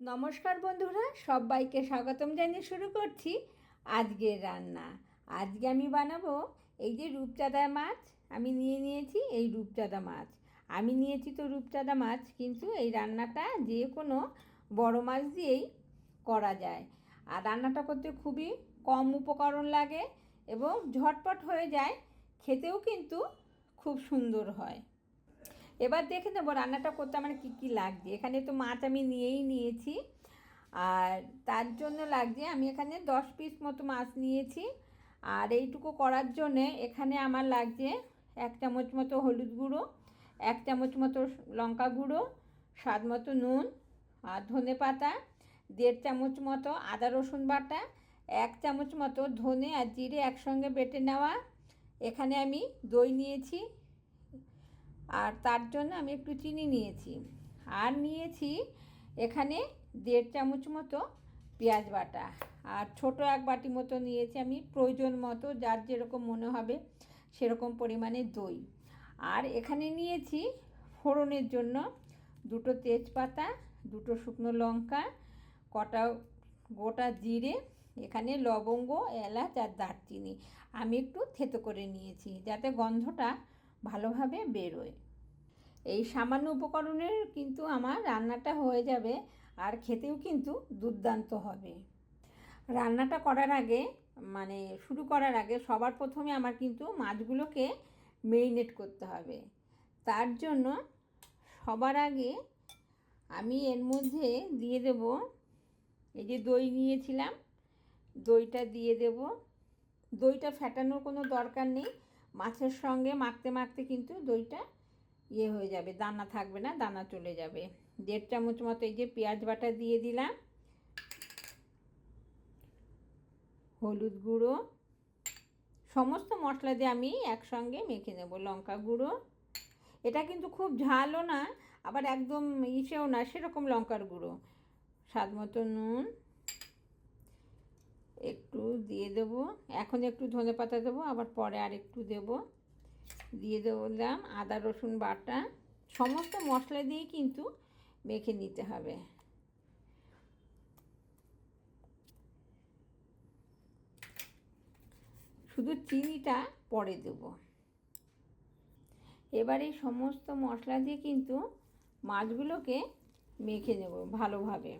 নমস্কার বন্ধুরা, সবাইকে স্বাগতম জানিয়ে শুরু করছি আজকের রান্না। আজকে আমি বানাবো এই যে রূপচাঁদা মাছ, আমি নিয়ে নিয়েছি এই রূপচাঁদা মাছ। আমি নিয়েছি তো রূপচাঁদা মাছ, কিন্তু এই রান্নাটা যে কোনো বড় মাছ দিয়েই করা যায়। আর রান্নাটা করতে খুবই কম উপকরণ লাগে এবং ঝটপট হয়ে যায়, খেতেও কিন্তু খুব সুন্দর হয়। এবার দেখে নেব রান্নাটা করতে আমার কী কী লাগছে। এখানে তো মাছ আমি নিয়েই নিয়েছি। আর তার জন্য লাগছে আমি এখানে দশ পিস মতো মাছ নিয়েছি। আর এইটুকু করার জন্যে এখানে আমার লাগছে এক চামচ মতো হলুদ গুঁড়ো, এক চামচ মতো লঙ্কা গুঁড়ো, স্বাদ মতো নুন আর ধনে পাতা, দেড় চামচ মতো আদা রসুন বাটা, এক চামচ মতো ধনে আর জিরে একসঙ্গে বেটে নেওয়া। এখানে আমি দই নিয়েছি আর তার জন্য আমি একটু চিনি নিয়েছি। আর নিয়েছি এখানে দেড় চামচ মতো পেঁয়াজ বাটা। আর ছোট এক বাটি মতো নিয়েছি আমি প্রয়োজন মতো, যার যেরকম মনে হবে সেরকম পরিমাণে দই। আর এখানে নিয়েছি ফোড়নের জন্য দুটো তেজপাতা, দুটো শুকনো লঙ্কা, কটা গোটা জিরে, এখানে লবঙ্গ, এলাচ আর দারচিনি। আমি একটু থেতো করে নিয়েছি, যাতে গন্ধটা ভালোভাবে বেরোয়। এই সামান্য উপকরণের কিন্তু আমার রান্নাটা হয়ে যাবে আর খেতেও কিন্তু দুর্দান্ত হবে। রান্নাটা করার আগে মানে শুরু করার আগে সবার প্রথমে আমার কিন্তু মাছগুলোকে মেরিনেট করতে হবে। তার জন্য সবার আগে আমি এর মধ্যে দিয়ে দেব, এই যে দই নিয়েছিলাম, দইটা দিয়ে দেব। দইটা ফেটানোর কোনো দরকার নেই। মাছের সঙ্গে মাখতে মাখতে কিন্তু দইটা ইয়ে হয়ে যাবে, দানা থাকবে না, দানা চলে যাবে। দেড় চামচ মতো এই যে পেঁয়াজ বাটা দিয়ে দিলাম। হলুদ গুঁড়ো। সমস্ত মশলা দিয়ে আমি একসঙ্গে মেখে নেব, লঙ্কা গুঁড়ো। এটা কিন্তু খুব ঝালও না, আবার একদম ইসেও না, সেরকম লঙ্কার গুঁড়ো। স্বাদ মতো নুন। একটু দিয়ে দেবো। এখন একটু ধনে পাতা দেবো, আবার পরে আর একটু দেবো। দিয়ে দিলাম আদা, রসুন বাটা। সমস্ত মশলা দিয়ে কিন্তু মেখে নিতে হবে। শুধু চিনিটা পরে দেব। এবার সমস্ত মশলা দিয়ে কিন্তু মাছগুলোকে মেখে নেব ভালোভাবে।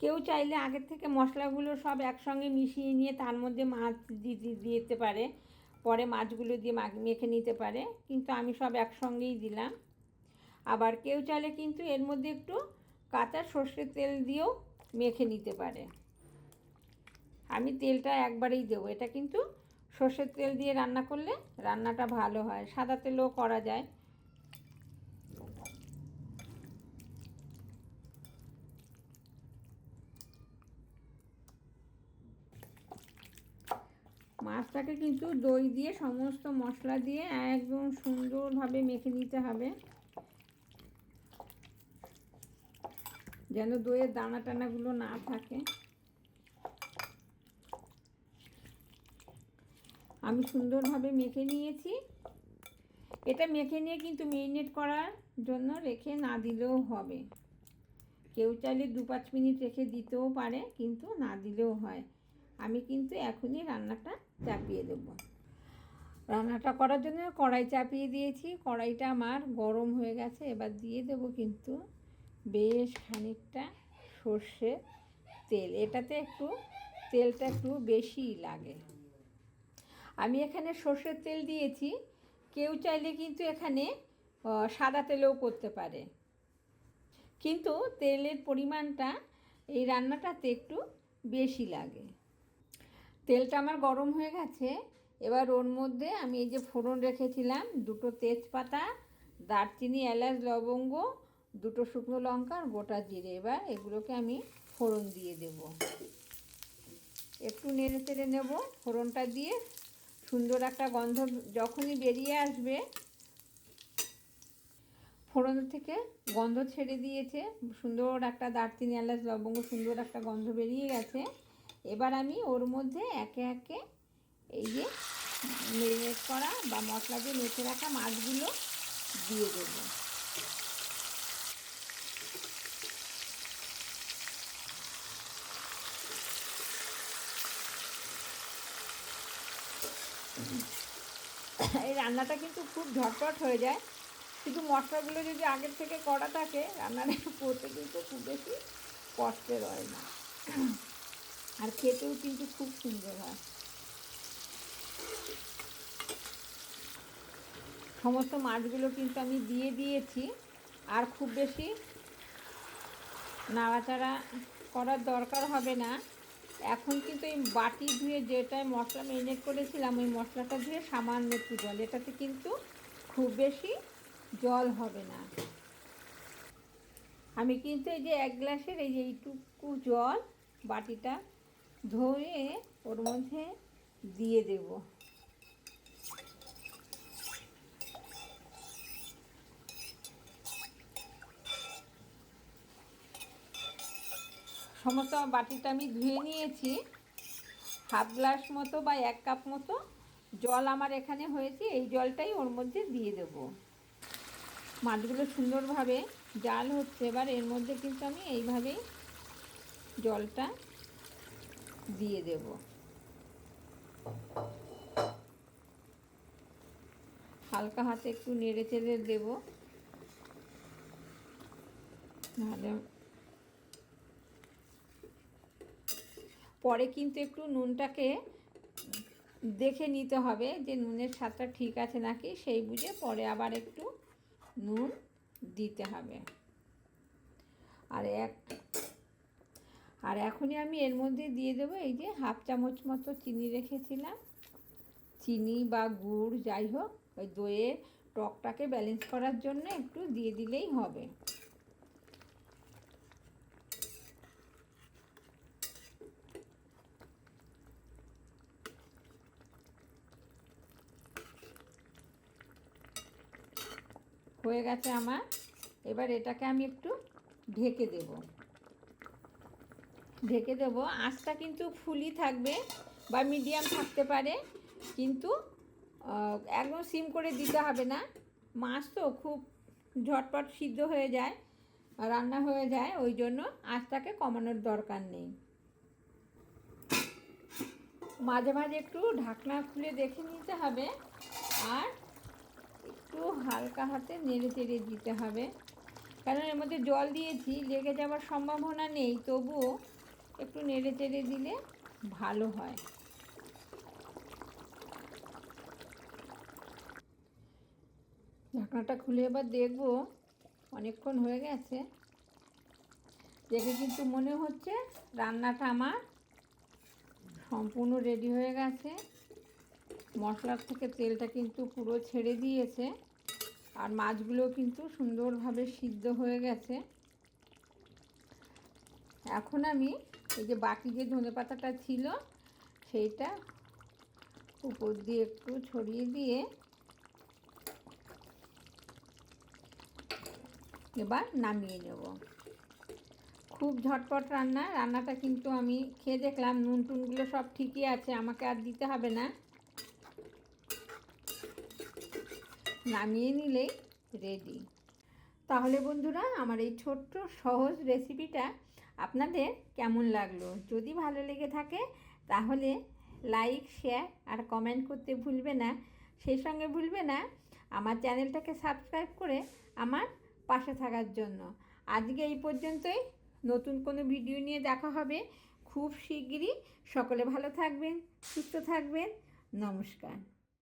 কেউ চাইলে আগের থেকে মশলাগুলো সব একসঙ্গে মিশিয়ে নিয়ে তার মধ্যে মাছ দিতে পারে। পরে মাছগুলো দিয়ে মেখে নিতে পারে। কিন্তু আমি সব একসঙ্গেই দিলাম। আবার কেউ চাইলে কিন্তু এর মধ্যে একটু কাঁচা সর্ষের তেল দিয়েও মেখে নিতে পারে। আমি তেলটা একবারেই দেবো। এটা কিন্তু সর্ষের তেল দিয়ে রান্না করলে রান্নাটা ভালো হয়। সাদা তেলও করা যায়। মাছটাকে কিন্তু দই দিয়ে সমস্ত মশলা দিয়ে একদম সুন্দরভাবে মেখে নিতে হবে। যেন দইয়ের দানা টানাগুলো না থাকে। আমি সুন্দরভাবে মেখে নিয়েছি। এটা মেখে নিয়ে কিন্তু মেরিনেট করার জন্য রেখে না দিলেও হবে। কেউ চাইলে দু পাঁচ মিনিট রেখে দিতেও পারে, কিন্তু না দিলেও হয়। আমি কিন্তু এখনই রান্নাটা চাপিয়ে দেব। রান্নাটা করার জন্য কড়াই চাপিয়ে দিয়েছি। কড়াইটা আমার গরম হয়ে গেছে, এবার দিয়ে দেব কিন্তু বেশ খানিকটা সর্ষে তেল। এটাতে একটু, তেলটা একটু বেশিই লাগে। আমি এখানে সর্ষের তেল দিয়েছি। কেউ চাইলে কিন্তু এখানে সাদা তেলেও করতে পারে। কিন্তু তেলের পরিমাণটা এই রান্নাটাতে একটু বেশি লাগে। তেলটা আমার গরম হয়ে গেছে। এবার ওর মধ্যে আমি এই যে ফোড়ন রেখেছিলাম, দুটো তেজপাতা, দারচিনি, এলাচ, লবঙ্গ, দুটো শুকনো লঙ্কা আর গোটা জিরে। এবার এগুলোকে আমি ফোড়ন দিয়ে দেব। একটু নেড়ে তেড়ে নেব ফোড়নটা দিয়ে। সুন্দর একটা গন্ধ যখনই বেরিয়ে আসবে, ফোড়ন থেকে গন্ধ ছেড়ে দিয়েছে। সুন্দর একটা দারচিনি, এলাচ, লবঙ্গ, সুন্দর একটা গন্ধ বেরিয়ে গেছে। এবার আমি ওর মধ্যে একে একে এই যে মেরিনেট করা বা মশলা দিয়ে মেখে রাখা মাছগুলো দিয়ে দেবো। এই রান্নাটা কিন্তু খুব ঝটপট হয়ে যায়। কিন্তু মশলাগুলো যদি আগের থেকে করা থাকে রান্নাটা করতে কিন্তু খুব বেশি কষ্টের হয় না। আর খেতেও কিন্তু খুব সুন্দর হয়। সমস্ত মাছগুলো কিন্তু আমি দিয়ে দিয়েছি। আর খুব বেশি নাড়াচাড়া করার দরকার হবে না। এখন কিন্তু এই বাটি ধুয়ে যেটায় মশলা মেরিনেট করেছিলাম, ওই মশলাটা ধুয়ে সামান্য একটু জল। এটাতে কিন্তু খুব বেশি জল হবে না। আমি কিন্তু এই যে এক গ্লাসের এই যে এইটুকু জল বাটিটা ধুয়ে ওর মধ্যে দিয়ে দেব। সমস্ত বাটিটা আমি ধুয়ে নিয়েছি। হাফ গ্লাস মতো বা এক কাপ মতো জল আমার এখানে হয়েছে, এই জলটাই ওর মধ্যে দিয়ে দেব। মাছগুলো সুন্দরভাবে জাল হচ্ছে, এবার এর মধ্যে কিন্তু আমি এইভাবেই জলটা দিয়ে দেব। হালকা হাতে একটু নেড়ে চেড়ে দেবো। পরে কিন্তু একটু নুনটাকে দেখে নিতে হবে যে নুনের স্বাদটা ঠিক আছে নাকি, সেই বুঝে পরে আবার একটু নুন দিতে হবে। আর এক আর এখনই আমি এর মধ্যে দিয়ে দেবো এই যে হাফ চামচ মতো চিনি রেখেছিলাম। চিনি বা গুড় যাই হোক, ওই দইয়ের টকটাকে ব্যালেন্স করার জন্য একটু দিয়ে দিলেই হবে। হয়ে গেছে আমার। এবার এটাকে আমি একটু ঢেকে দেব। ঢেকে দেব। আঁচটা কিন্তু ফুলি থাকবে বা মিডিয়াম থাকতে পারে, কিন্তু একদম সিম করে দিতে হবে না। মাছ তো খুব ঝটপট সিদ্ধ হয়ে যায়, রান্না হয়ে যায়, ওই জন্য আঁচটাকে কমানোর দরকার নেই। মাঝে মাঝে একটু ঢাকনা খুলে দেখে নিতে হবে, আর একটু হালকা হাতে নেড়ে চেড়ে দিতে হবে। কারণ এর মধ্যে জল দিয়েছি, লেগে যাওয়ার সম্ভাবনা নেই, তবুও একটু নেড়ে চেড়ে দিলে ভালো হয়। ঢাকনাটা খুলে এবার দেখব, অনেকক্ষণ হয়ে গেছে। দেখে কিন্তু মনে হচ্ছে রান্নাটা আমার সম্পূর্ণ রেডি হয়ে গেছে। মশলার থেকে তেলটা কিন্তু পুরো ছেড়ে দিয়েছে আর মাছগুলো কিন্তু সুন্দরভাবে সিদ্ধ হয়ে গেছে। এখন আমি এই যে বাকি যে ধনে পাতাটা ছিল, সেইটা উপর দিয়ে একটু ছড়িয়ে দিয়ে এবার নামিয়ে নেব। খুব ঝটপট রান্না, রান্নাটা কিন্তু আমি খেয়ে দেখলাম, নুন টুনগুলো সব ঠিকই আছে, আমাকে আর দিতে হবে না। নামিয়ে নিলেই রেডি। তাহলে বন্ধুরা, আমার এই ছোট্ট সহজ রেসিপিটা আপনাদের কেমন লাগল? যদি ভালো লেগে থাকে, তাহলে লাইক শেয়ার আর কমেন্ট করতে ভুলবে না। সেই সঙ্গে ভুলবে না, আমার চ্যানেলটাকে সাবস্ক্রাইব করে আমার পাশে থাকার জন্য। আজকে এই পর্যন্তই। নতুন কোনো ভিডিও নিয়ে দেখা হবে। খুব শিগগিরই। সকলে ভালো থাকবেন, সুস্থ থাকবেন। নমস্কার।